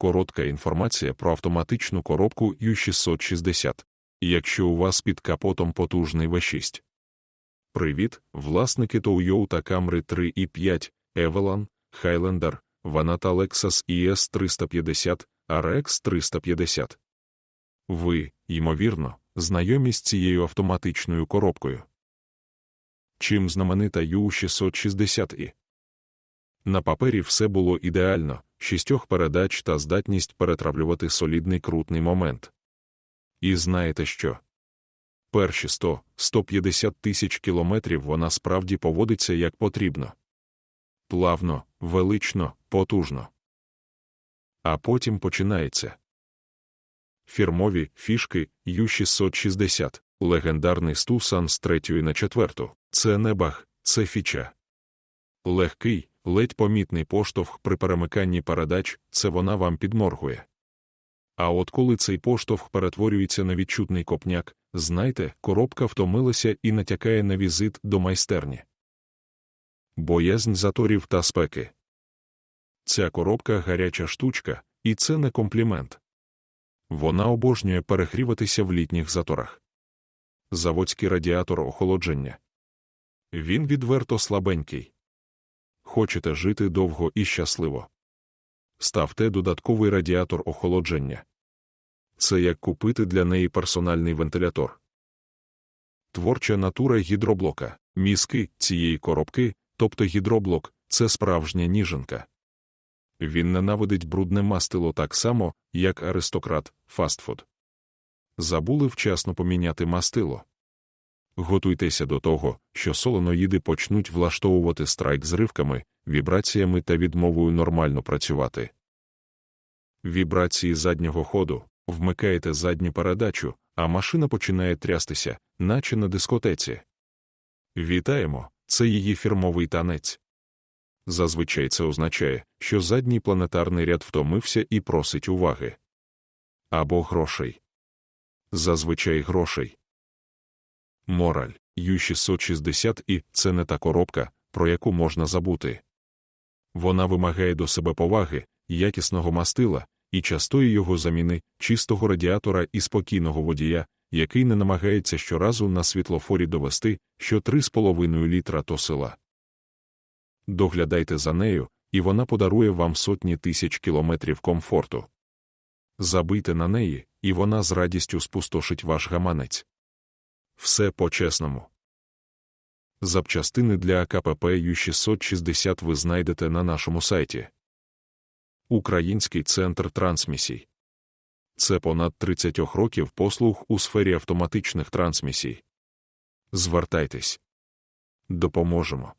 Коротка інформація про автоматичну коробку U660. Якщо у вас під капотом потужний V6. Привіт, власники Toyota Camry 3 і 5, Evelyn, Highlander, Vanata Lexus ES 350, RX 350. Ви, ймовірно, знайомі з цією автоматичною коробкою. Чим знаменита U660i? На папері все було ідеально, шістьох передач та здатність перетравлювати солідний крутний момент. І знаєте що? Перші 100-150 тисяч кілометрів вона справді поводиться як потрібно. Плавно, велично, потужно. А потім починається. Фірмові фішки U660, легендарний Стусан з третьої на четверту. Це не баг, це фіча. Легкий, ледь помітний поштовх при перемиканні передач, це вона вам підморгує. А от коли цей поштовх перетворюється на відчутний копняк, знайте, коробка втомилася і натякає на візит до майстерні. Боязнь заторів та спеки. Ця коробка гаряча штучка, і це не комплімент. Вона обожнює перегріватися в літніх заторах. Заводський радіатор охолодження. Він відверто слабенький. Хочете жити довго і щасливо. Ставте додатковий радіатор охолодження. Це як купити для неї персональний вентилятор. Творча натура гідроблока. Мізки цієї коробки, тобто гідроблок, це справжня ніженка. Він ненавидить брудне мастило так само, як аристократ, фастфуд. Забули вчасно поміняти мастило. Готуйтеся до того, що солоноїди почнуть влаштовувати страйк з ривками, вібраціями та відмовою нормально працювати. Вібрації заднього ходу вмикаєте задню передачу, а машина починає трястися, наче на дискотеці. Вітаємо, це її фірмовий танець. Зазвичай це означає, що задній планетарний ряд втомився і просить уваги. Або грошей. Зазвичай грошей. Мораль Ю660 і це не та коробка, про яку можна забути. Вона вимагає до себе поваги, якісного мастила і частої його заміни, чистого радіатора і спокійного водія, який не намагається щоразу на світлофорі довести, що 3,5 літра то села. Доглядайте за нею, і вона подарує вам сотні тисяч кілометрів комфорту. Забийте на неї, і вона з радістю спустошить ваш гаманець. Все по-чесному. Запчастини для АКПП Ю660 ви знайдете на нашому сайті. Український центр трансмісій. Це понад 30 років послуг у сфері автоматичних трансмісій. Звертайтесь. Допоможемо.